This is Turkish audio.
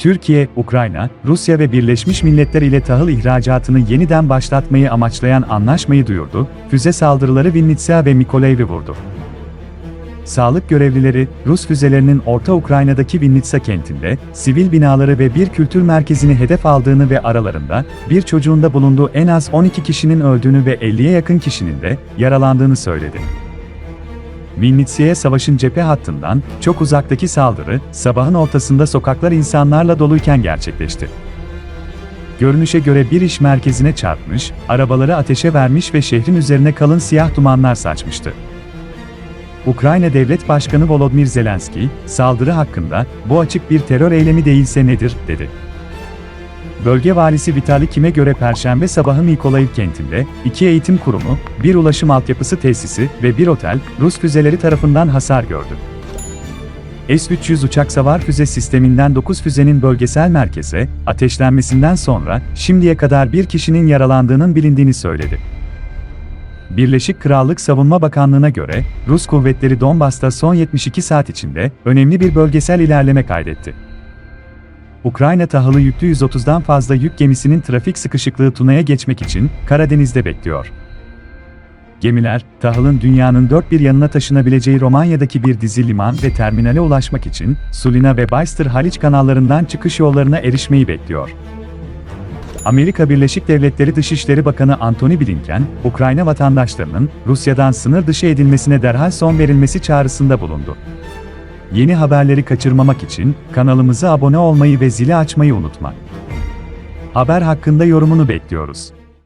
Türkiye, Ukrayna, Rusya ve Birleşmiş Milletler ile tahıl ihracatını yeniden başlatmayı amaçlayan anlaşmayı duyurdu, füze saldırıları Vinnitsa ve Mykolaiev'i vurdu. Sağlık görevlileri, Rus füzelerinin Orta Ukrayna'daki Vinnitsa kentinde, sivil binaları ve bir kültür merkezini hedef aldığını ve aralarında, bir çocuğun da bulunduğu en az 12 kişinin öldüğünü ve 50'ye yakın kişinin de yaralandığını söyledi. Vinnitsa'ya savaşın cephe hattından çok uzaktaki saldırı, sabahın ortasında sokaklar insanlarla doluyken gerçekleşti. Görünüşe göre bir iş merkezine çarpmış, arabaları ateşe vermiş ve şehrin üzerine kalın siyah dumanlar saçmıştı. Ukrayna Devlet Başkanı Volodymyr Zelenski, saldırı hakkında, bu açık bir terör eylemi değilse nedir, dedi. Bölge valisi Vitali Kim'e göre Perşembe sabahı Mykolaiv kentinde, iki eğitim kurumu, bir ulaşım altyapısı tesisi ve bir otel, Rus füzeleri tarafından hasar gördü. S-300 uçak savar füze sisteminden 9 füzenin bölgesel merkeze, ateşlenmesinden sonra, şimdiye kadar bir kişinin yaralandığının bilindiğini söyledi. Birleşik Krallık Savunma Bakanlığı'na göre, Rus kuvvetleri Donbas'ta son 72 saat içinde önemli bir bölgesel ilerleme kaydetti. Ukrayna tahılı yüklü 130'dan fazla yük gemisinin trafik sıkışıklığı Tuna'ya geçmek için Karadeniz'de bekliyor. Gemiler, tahılın dünyanın dört bir yanına taşınabileceği Romanya'daki bir dizi liman ve terminale ulaşmak için Sulina ve Bayster Haliç kanallarından çıkış yollarına erişmeyi bekliyor. Amerika Birleşik Devletleri Dışişleri Bakanı Antony Blinken, Ukrayna vatandaşlarının Rusya'dan sınır dışı edilmesine derhal son verilmesi çağrısında bulundu. Yeni haberleri kaçırmamak için kanalımıza abone olmayı ve zili açmayı unutma. Haber hakkında yorumunu bekliyoruz.